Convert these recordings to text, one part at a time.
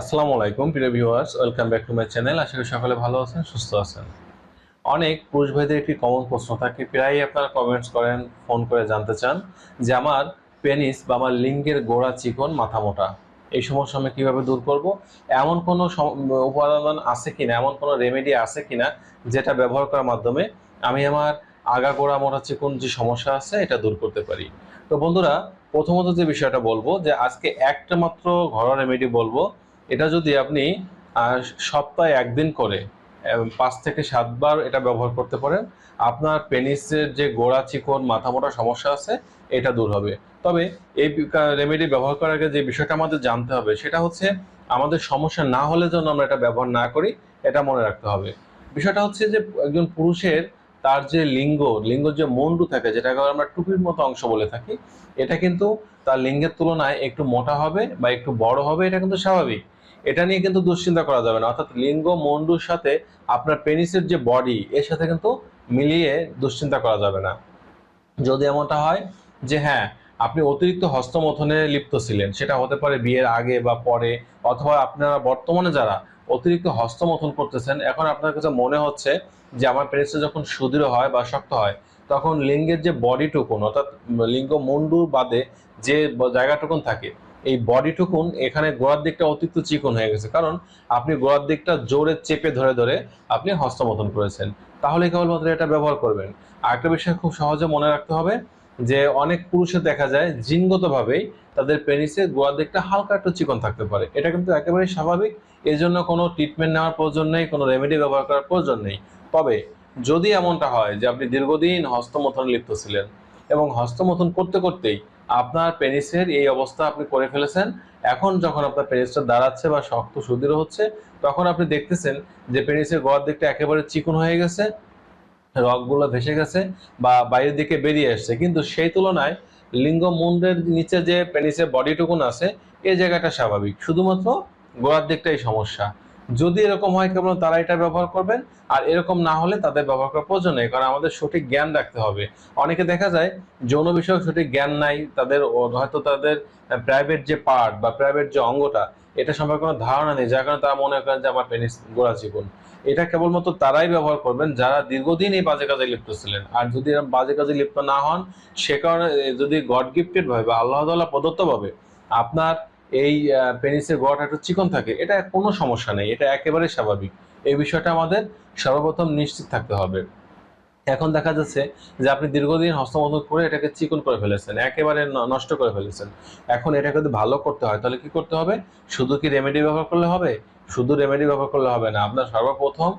আসসালামু আলাইকুম, প্রিয় viewers welcome back to my channel আশা করি সকলে ভালো আছেন, সুস্থ আছেন। অনেক পুরুষ ভাইদের একটি কমন প্রশ্ন থাকে, প্রায়ই আপনারা কমেন্টস করেন ফোন করে জানতে চান যে আমার পেনিস বা আমার লিঙ্গের গোড়া চিকন, মাথা মোটা, এই সমস্যা আমি কীভাবে দূর করব? এমন কোনো উপাদান আছে কিনা, এমন কোনো রেমেডি আছে কিনা যেটা ব্যবহার করার মাধ্যমে আমি আমার আগা গোড়া, মোটা, চিকন যে সমস্যা আছে, এটা দূর করতে পারি। তো বন্ধুরা, প্রথমত যে বিষয়টা বলব যে আজকে একটা মাত্র ঘরোয়া রেমেডি বলব এটা যদি আপনি সপ্তাহে একদিন করে পাঁচ থেকে সাতবার এটা ব্যবহার করতে পারেন, আপনার পেনিসের যে গোড়া চিকন মাথা মোটা সমস্যা আছে, এটা দূর হবে। তবে এই রেমেডি ব্যবহার করার আগে যে বিষয়টা আমাদের জানতে হবে, সেটা হচ্ছে আমাদের সমস্যা না হলে যেন আমরা এটা ব্যবহার না করি, এটা মনে রাখতে হবে। বিষয়টা হচ্ছে যে একজন পুরুষের তার যে লিঙ্গ লিঙ্গ যে মন্ডু থাকে, যেটাকে আমরা টুপির মতো অংশ বলে থাকি, এটা কিন্তু তার লিঙ্গের তুলনায় একটু মোটা হবে বা একটু বড় হবে, এটা কিন্তু স্বাভাবিক। এটা নিয়ে কিন্তু দুশ্চিন্তা করা যাবে না। অর্থাৎ লিঙ্গ মন্ডুর সাথে আপনার পেনিসের যে বডি এর সাথে কিন্তু মিলিয়ে দুশ্চিন্তা করা যাবে না। যদি এমনটা হয় যে হ্যাঁ আপনি অতিরিক্ত হস্তমথনে লিপ্ত ছিলেন, সেটা হতে পারে বিয়ের আগে বা পরে, অথবা আপনারা বর্তমানে যারা অতিরিক্ত হস্তমথন করতেছেন, এখন আপনার কাছে মনে হচ্ছে যে আমার পেনিসটা যখন সুদৃঢ় হয় বা শক্ত হয়, তখন লিঙ্গের যে বডিটুকুন অর্থাৎ লিঙ্গ মুন্ডু বাদে যে জায়গাটুকুন থাকে এই বডিটুকুন এখানে গোড়ার দিকটা অতিরিক্ত চিকন হয়ে গেছে। কারণ আপনি গোড়ার দিকটা জোরে চেপে ধরে ধরে আপনি হস্তমতন করেছেন। তাহলে কেবলমাত্র এটা ব্যবহার করবেন। আরেকটা বিষয় খুব সহজে মনে রাখতে হবে যে অনেক পুরুষের দেখা যায় জিনগতভাবেই তাদের পেনিসে গোয়ার দিকটা হালকা একটু চিকন থাকতে পারে। এটা কিন্তু একেবারেই স্বাভাবিক। এর জন্য কোনো ট্রিটমেন্ট নেওয়ার প্রয়োজন নেই, কোনো রেমেডি ব্যবহার করার প্রয়োজন নেই। তবে যদি এমনটা হয় যে আপনি দীর্ঘদিন হস্তমথনে লিপ্ত ছিলেন এবং হস্তমথন করতে করতেই আপনার পেনিসের এই অবস্থা আপনি করে ফেলেছেন। এখন যখন আপনার পেনিসটা দাঁড়াচ্ছে বা শক্ত সুদৃঢ় হচ্ছে, তখন আপনি দেখতেছেন যে পেনিসের গোড়ার দিকটা একেবারে চিকন হয়ে গেছে, রগগুলো ভেসে গেছে বা বাইরের দিকে বেরিয়ে আসছে। কিন্তু সেই তুলনায় লিঙ্গ মুন্ডের নিচে যে পেনিসের বডিটুকুন আছে এই জায়গাটা স্বাভাবিক। শুধুমাত্র গোড়ার দিকটাই সমস্যা। যদি এরকম হয়, কেবল তারা এটা ব্যবহার করবেন, আর এরকম না হলে তাদের ব্যবহার করার প্রয়োজন নেই, কারণ আমাদের সঠিক জ্ঞান রাখতে হবে। অনেকে দেখা যায়, যৌন বিষয়ক সঠিক জ্ঞান নাই, তাদের হয়তো তাদের প্রাইভেট যে পার্ট বা প্রাইভেট যে অঙ্গটা, এটা সম্পর্কে কোনো ধারণা নেই, যার কারণে তারা মনে করেন যে আমার পেনিস গোড়া জীবন। এটা কেবলমাত্র তারাই ব্যবহার করবেন, যারা দীর্ঘদিন এই বাজে কাজে লিপ্ত ছিলেন। আর যদি এরকম বাজে কাজে লিপ্ত না হন, সে কারণে যদি গড গিফটেড ভাবে বা আল্লাহ তাআলা প্রদত্ত ভাবে আপনার এই পেনিসের গোড়াটা একটু চিকন থাকে, এটা কোনো সমস্যা নেই, এটা একেবারে স্বাভাবিক। এই বিষয়টা আমাদের সর্বপ্রথম নিশ্চিত থাকতে হবে। এখন দেখা যাচ্ছে যে আপনি দীর্ঘদিন হস্তমোধন করে এটাকে চিকন করে ফেলেছেন, একেবারে নষ্ট করে ফেলেছেন। এখন এটাকে যদি ভালো করতে হয়, তাহলে কি করতে হবে? শুধু কি রেমেডি ব্যবহার করলে হবে? শুধু রেমেডি ব্যবহার করলে হবে না। আপনার সর্বপ্রথম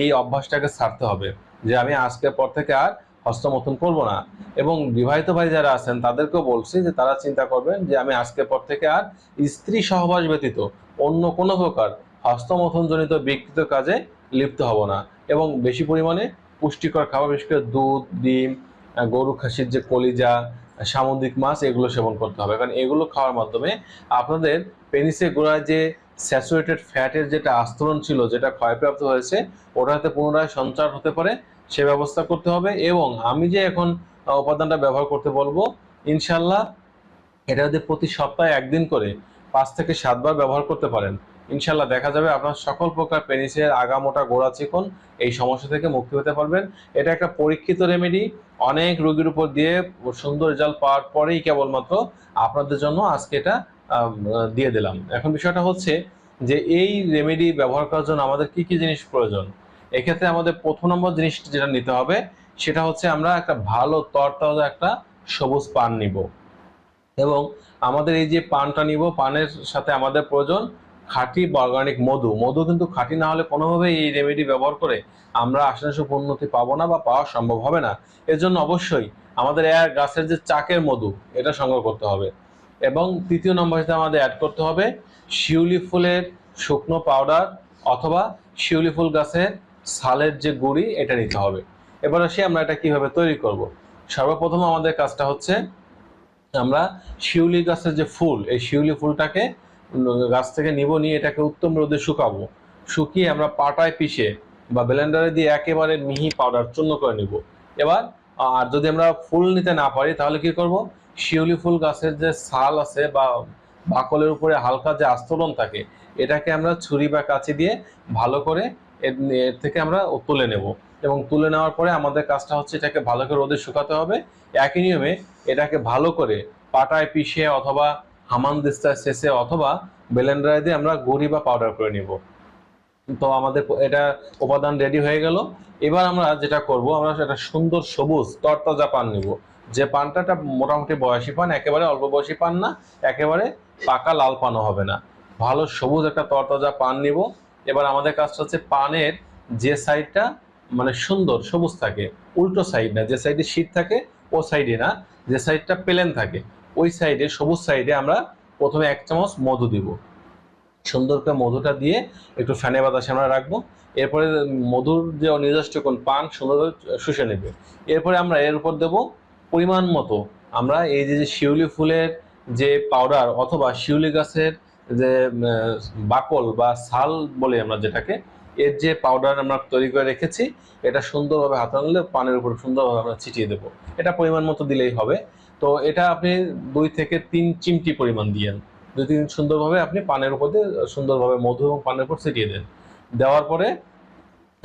এই অভ্যাসটাকে ছাড়তে হবে যে আমি আজকের পর থেকে আর হস্তমথন করব না। এবং বিবাহিত ভাই যারা আছেন, তাদেরকেও বলছি যে তারা চিন্তা করবেন যে আমি আজকের পর থেকে আর স্ত্রী সহবাস ব্যতীত অন্য কোনো প্রকার হস্তমথনজনিত বিকৃত কাজে লিপ্ত হব না। এবং বেশি পরিমাণে পুষ্টিকর খাবার, বিশেষ করে দুধ, ডিম, গরু খাসির যে কলিজা, সামুদ্রিক মাছ, এগুলো সেবন করতে হবে। কারণ এগুলো খাওয়ার মাধ্যমে আপনাদের পেনিসে গোড়ায় যে স্যাচুরেটেড ফ্যাটের যেটা আস্তরণ ছিল, যেটা ক্ষয়প্রাপ্ত হয়েছে ওটাতে পুনরায় সঞ্চার হতে পারে, সে ব্যবস্থা করতে হবে এবং আমি যে এখন উপাদানটা ব্যবহার করতে বলব, ইনশাল্লাহ এটা যদি প্রতি সপ্তাহে একদিন করে পাঁচ থেকে সাতবার ব্যবহার করতে পারেন, ইনশাল্লাহ দেখা যাবে আপনার সকল প্রকার পেনিসের আগামোটা গোড়া চিকন, এই সমস্যা থেকে মুক্তি হতে পারবেন। এটা একটা পরীক্ষিত রেমেডি অনেক রোগীর উপর দিয়ে সুন্দর রেজাল্ট পাওয়ার পরেই কেবলমাত্র আপনাদের জন্য আজকে এটা দিয়ে দিলাম। এখন বিষয়টা হচ্ছে যে এই রেমেডি ব্যবহার করার জন্য আমাদের কি কি জিনিস প্রয়োজন? এক্ষেত্রে আমাদের প্রথম নম্বর জিনিস যেটা নিতে হবে, সেটা হচ্ছে আমরা একটা ভালো তরতাজা একটা সবুজ পান নিব। এবং আমাদের এই যে পানটা নিব, পানের সাথে আমাদের প্রয়োজন খাঁটি অর্গানিক মধু। মধু কিন্তু খাঁটি না হলে কোনোভাবেই এই রেমেডি ব্যবহার করে আমরা আশানুসূপ উন্নতি পাবো না বা পাওয়া সম্ভব হবে না। এর জন্য অবশ্যই আমাদের গাছের যে চাকের মধু, এটা সংগ্রহ করতে হবে। এবং তৃতীয় নম্বর হিসেবে আমাদের অ্যাড করতে হবে, শিউলি ফুলের শুকনো পাউডার অথবা শিউলি ফুল গাছের সালের যে গুঁড়ি, এটা নিতে হবে। এবার আসি আমরা এটা কীভাবে তৈরি করব। সর্বপ্রথম আমাদের কাজটা হচ্ছে আমরা শিউলি গাছের যে ফুল, এই শিউলি ফুলটাকে গাছ থেকে নিব নিয়ে এটাকে উত্তম রোদে শুকাবো। শুকিয়ে আমরা পাটায় পিষে বা ব্লেন্ডারে দিয়ে একেবারে মিহি পাউডার চূর্ণ করে নিব। এবার, আর যদি আমরা ফুল নিতে না পারি, তাহলে কি করব? শিউলি ফুল গাছের যে ছাল আছে বা বাকলের উপরে হালকা যে আস্তরণ থাকে, এটাকে আমরা ছুরি বা কাঁচি দিয়ে ভালো করে এর থেকে আমরা তুলে নেব। এবং তুলে নেওয়ার পরে আমাদের কাজটা হচ্ছে এটাকে ভালো করে রোদে শুকাতে হবে। একই নিয়মে এটাকে ভালো করে পাটায় পিষে অথবা হামান দিস্তায় শেষে অথবা ব্লেন্ডারে দিয়ে আমরা গুঁড়ি বা পাউডার করে নিব। তো আমাদের এটা উপাদান রেডি হয়ে গেল। এবার আমরা যেটা করব, আমরা একটা সুন্দর সবুজ তরতাজা পান নিব। যে পানটা একটা মোটামুটি বয়সী পান, একেবারে অল্প বয়সী পান না, একেবারে পাকা লাল পানও হবে না। ভালো সবুজ একটা তরতাজা পান নিব। এবার আমাদের কাজটা হচ্ছে পানের যে সাইডটা মানে সুন্দর সবুজ থাকে, উল্টো সাইড না, যে সাইডে শীত থাকে, ও সাইডে না, যে সাইডটা প্লেন থাকে, ওই সাইডে, সবুজ সাইডে আমরা প্রথমে এক চামচ মধু দিব। সুন্দর করে মধুটা দিয়ে একটু ফ্যানে বাতাসে আমরা রাখব। এরপরে মধুর যে নিজস্ব কোন পান, সুন্দর শুষে নেবে। এরপরে আমরা এর উপর দেব পরিমাণ মতো। আমরা এই যে শিউলি ফুলের যে পাউডার অথবা শিউলি গাছের যে বাকল বা ছাল বলে আমরা যেটাকে, এর যে পাউডার আমরা তৈরি করে রেখেছি, এটা সুন্দরভাবে হাতে আনলে পানের উপর সুন্দরভাবে আমরা ছিটিয়ে দেবো। এটা পরিমাণ মতো দিলেই হবে। তো এটা আপনি দুই থেকে তিন চিমটি পরিমাণ দিয়েন। দুই তিন সুন্দরভাবে আপনি পানের উপর দিয়ে সুন্দরভাবে মধু এবং পানের উপর ছিটিয়ে দেন। দেওয়ার পরে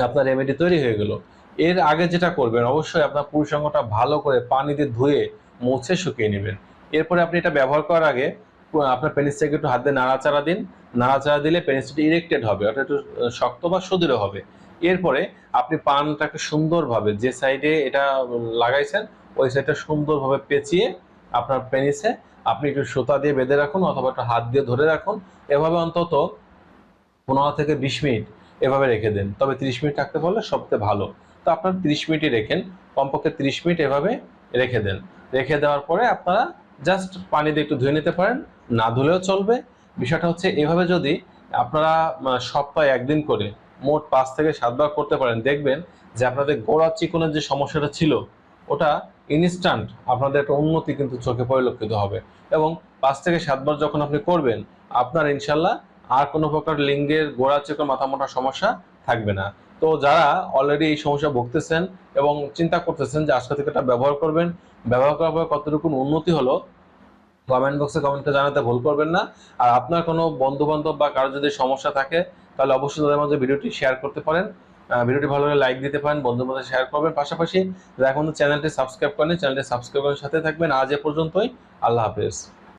আপনার রেমেডি তৈরি হয়ে গেল। এর আগে যেটা করবেন, অবশ্যই আপনার পুরুষাঙ্গটা ভালো করে পানি দিয়ে ধুয়ে মুছে শুকিয়ে নেবেন। এরপরে আপনি এটা ব্যবহার করার আগে, আপনার পেনিসটাকে একটু হাত দিয়ে নাড়াচাড়া দিন। নাড়াচাড়া দিলে পেনিসটা ইরেক্টেড হবে, অর্থাৎ একটু শক্ত বা সুদৃঢ় হবে। এরপরে আপনি পানটাকে সুন্দরভাবে যে সাইডে এটা লাগাইছেন, ওই সাইডটা সুন্দরভাবে পেঁচিয়ে আপনার পেনিসে আপনি একটু সুতা দিয়ে বেঁধে রাখুন অথবা একটু হাত দিয়ে ধরে রাখুন। এভাবে অন্তত পনেরো থেকে বিশ মিনিট এভাবে রেখে দেন। তবে তিরিশ মিনিট রাখতে পারলে সবচেয়ে ভালো। তো আপনার তিরিশ মিনিটই রেখেন, কমপক্ষে তিরিশ মিনিট এভাবে রেখে দেন। রেখে দেওয়ার পরে আপনারা জাস্ট পানি দিয়ে একটু ধুয়ে নিতে পারেন, না ধুলেও চলবে। বিষয়টা হচ্ছে এভাবে যদি আপনারা সপ্তাহে একদিন করে মোট পাঁচ থেকে সাতবার করতে পারেন, দেখবেন যে আপনাদের গোড়া চিকনের যে সমস্যাটা ছিল, ওটা ইনস্ট্যান্ট আপনাদের একটা উন্নতি কিন্তু চোখে পরিলক্ষিত হবে। এবং পাঁচ থেকে সাতবার যখন আপনি করবেন, আপনার ইনশাল্লাহ আর কোনো প্রকার লিঙ্গের গোড়া চিকন মাথা মোটা সমস্যা থাকবে না। তো যারা অলরেডি এই সমস্যা ভুগতেছেন এবং চিন্তা করতেছেন যে আজকে থেকে এটা ব্যবহার করবেন, ব্যবহার করার পর কতটুকু উন্নতি হলো কমেন্ট বক্সে কমেন্টে জানাতে ভুল করবেন না। আর আপনার কোনো বন্ধু বান্ধব বা কারও যদি সমস্যা থাকে, তাহলে অবশ্যই তাদের মধ্যে ভিডিওটি শেয়ার করতে পারেন। ভিডিওটি ভালো লাগলে লাইক দিতে পারেন বন্ধুর মধ্যে শেয়ার করবেন। পাশাপাশি যারা এখন চ্যানেলটি সাবস্ক্রাইব করেন চ্যানেলটি সাবস্ক্রাইব করার সাথে থাকবেন। আজ এ পর্যন্তই, আল্লাহ হাফেজ।